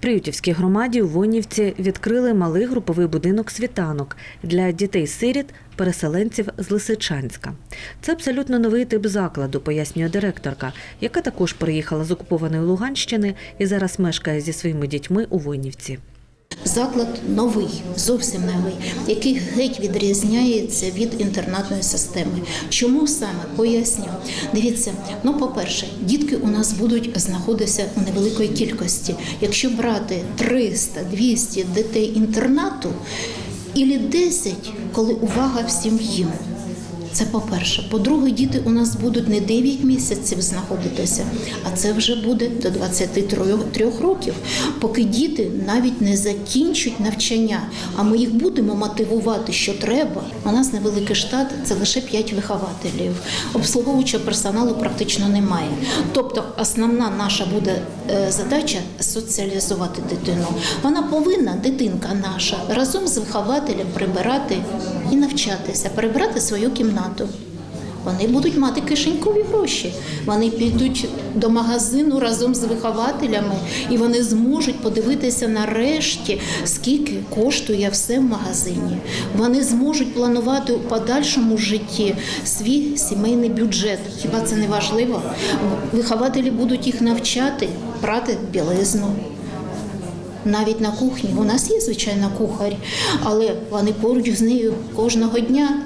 Приютівській громаді у Вонівці відкрили малий груповий будинок світанок для дітей-сиріт, переселенців з Лисичанська. Це абсолютно новий тип закладу, пояснює директорка, яка також приїхала з окупованої Луганщини і зараз мешкає зі своїми дітьми у Вонівці. Заклад новий, зовсім новий, який геть відрізняється від інтернатної системи. Чому саме поясню? Дивіться, ну по-перше, дітки у нас будуть знаходитися у невеликої кількості. Якщо брати 300-200 дітей інтернату, і 10, коли увага всім їм. Це по-перше. По-друге, діти у нас будуть не 9 місяців знаходитися, а це вже буде до 23 років, поки діти навіть не закінчать навчання. А ми їх будемо мотивувати, що треба. У нас невеликий штат, це лише 5 вихователів. Обслуговуючого персоналу практично немає. Тобто, основна наша буде е, задача соціалізувати дитину. Вона повинна, дитинка наша, разом з вихователем прибирати і навчатися, прибирати свою кімнату. Вони будуть мати кишенькові гроші. Вони підуть до магазину разом з вихователями, і вони зможуть подивитися нарешті, скільки коштує все в магазині. Вони зможуть планувати у подальшому житті свій сімейний бюджет. Хіба це не важливо? Вихователі будуть їх навчати прати білизну. Навіть на кухні у нас є звичайно кухар, але вони поруч з нею кожного дня.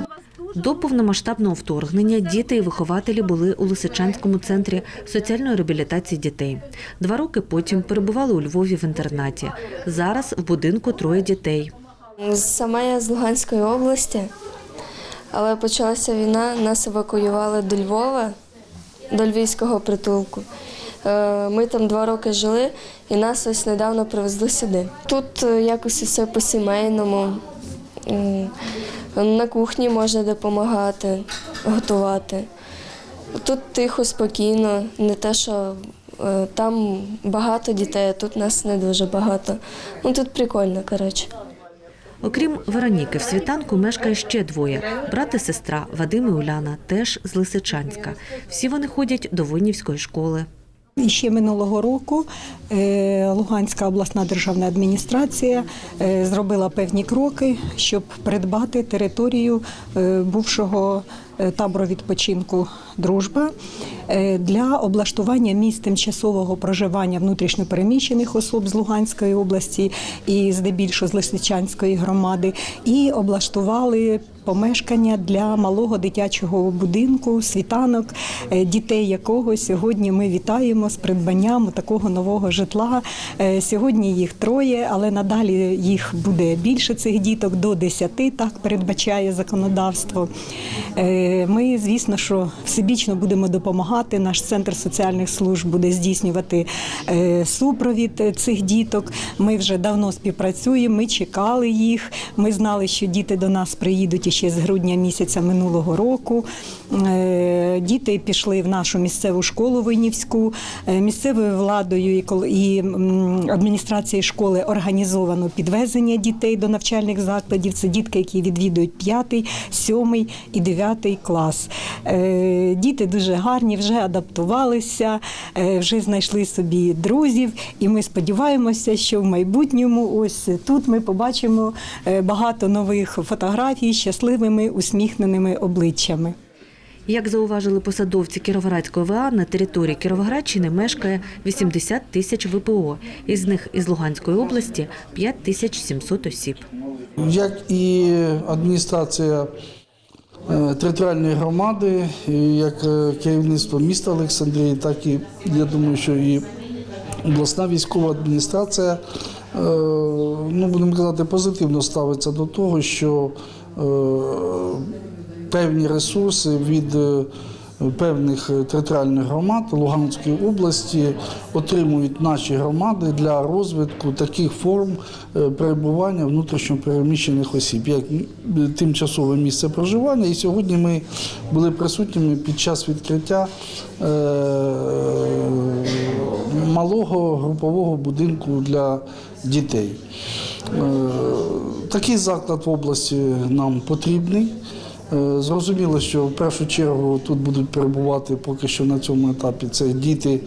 До повномасштабного вторгнення діти і вихователі були у Лисичанському центрі соціальної реабілітації дітей. Два роки потім перебували у Львові в інтернаті. Зараз в будинку троє дітей. Сама я з Луганської області, але почалася війна, нас евакуювали до Львова, до львівського притулку. Е, Ми там два роки жили і нас ось недавно привезли сюди. Тут е, якось все по-сімейному. М, На кухні можна допомагати, готувати. Тут тихо, спокійно, не те, що е, там багато дітей, а тут нас не дуже багато. Ну тут прикольно, коротше. Окрім Вероніки, в світанку мешкає ще двоє: брат і сестра Вадим і Уляна, теж з Лисичанська. Всі вони ходять до воїнівської школи. Ще минулого року е, Луганська обласна державна адміністрація е, зробила певні кроки, щоб придбати територію е, бувшого табору відпочинку Дружба е, для облаштування місць тимчасового проживання внутрішньопереміщених особ з Луганської області і здебільшого з Лисичанської громади, і облаштували помешкання для малого дитячого будинку, світанок, е, дітей якого сьогодні ми вітаємо з придбанням такого нового житла. Е, Сьогодні їх троє, але надалі їх буде більше цих діток до 10, так передбачає законодавство. Ми, звісно, що всебічно будемо допомагати. Наш центр соціальних служб буде здійснювати е, супровід е, цих діток. Ми вже давно співпрацюємо. Ми чекали їх. Ми знали, що діти до нас приїдуть іще з грудня місяця минулого року. Е, Діти пішли в нашу місцеву школу Винівську. Місцевою владою і адміністрацією школи організовано підвезення дітей до навчальних закладів. Це дітки, які відвідують 5, 7 і 9 клас. Діти дуже гарні, вже адаптувалися, е, вже знайшли собі друзів, і ми сподіваємося, що в майбутньому ось тут ми побачимо е, багато нових фотографій з щасливими усміхненими обличчями. Як зауважили посадовці Кіровоградської ВА, на території Кіровоградщини мешкає 80 тисяч ВПО, із них із Луганської області 5 тисяч 700 осіб. як і адміністрація територіальної громади, як е, керівництво міста Олександрії, так і я думаю, що і обласна військова адміністрація, е, ну будемо казати, позитивно ставиться до того, що е, певні ресурси від е, певних е, територіальних громад Луганської області отримують наші громади для розвитку таких форм е, перебування внутрішньопереміщених осіб, як тимчасове місце проживання. І сьогодні ми були присутніми під час відкриття е, малого групового будинку для дітей. Такий заклад в області нам потрібний. Е, Зрозуміло, що в першу чергу тут будуть перебувати поки що на цьому етапі це діти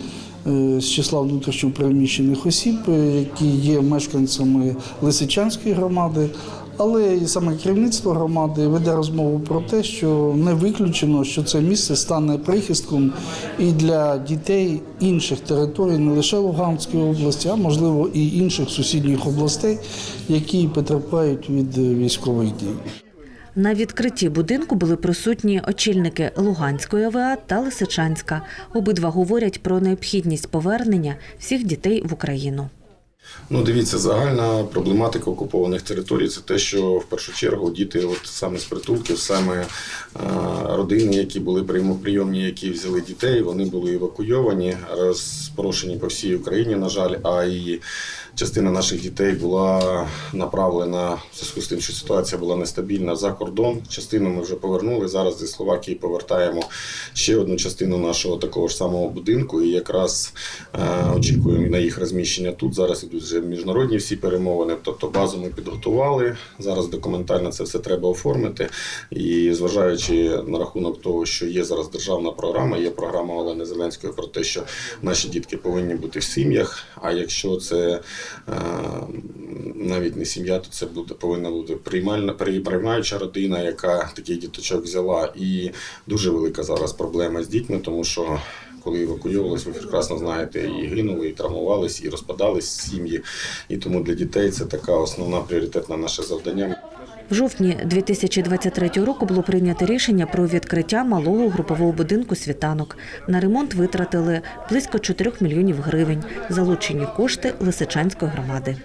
е, з числа внутрішньо переміщених осіб, е, які є мешканцями Лисичанської громади. Але і саме керівництво громади веде розмову про те, що не виключено, що це місце стане прихистком і для дітей інших територій, не лише Луганської області, а можливо і інших сусідніх областей, які потерпають від військових дій. На відкритті будинку були присутні очільники Луганської ОВА та Лисичанська. Обидва говорять про необхідність повернення всіх дітей в Україну. Ну, дивіться, загальна проблематика окупованих територій це те, що в першу чергу діти, от саме з притулків, саме е, родини, які були приймоприйомні, які взяли дітей, вони були евакуйовані, розпорошені по всій Україні, на жаль, а і частина наших дітей була направлена в зв'язку з тим, що ситуація була нестабільна за кордон. Частину ми вже повернули. Зараз зі Словакії повертаємо ще одну частину нашого такого ж самого будинку. І якраз е, очікуємо на їх розміщення тут. Зараз вже міжнародні всі перемовини. Тобто базу ми підготували. Зараз документально це все треба оформити. І зважаючи на рахунок того, що є зараз державна програма, є програма Олени Зеленської про те, що наші дітки повинні бути в сім'ях. А якщо це е, навіть не сім'я, то це буде повинна бути приймальна приймаюча родина, яка таких діточок взяла. І дуже велика зараз проблема з дітьми, тому що. Коли евакуйовувалися, ви прекрасно знаєте, і гинули, і травмувались, і розпадались сім'ї. І тому для дітей це така основна пріоритетна наше завдання. В жовтні 2023 року було прийнято рішення про відкриття малого групового будинку світанок. На ремонт витратили близько 4 мільйонів гривень, залучені кошти Лисичанської громади.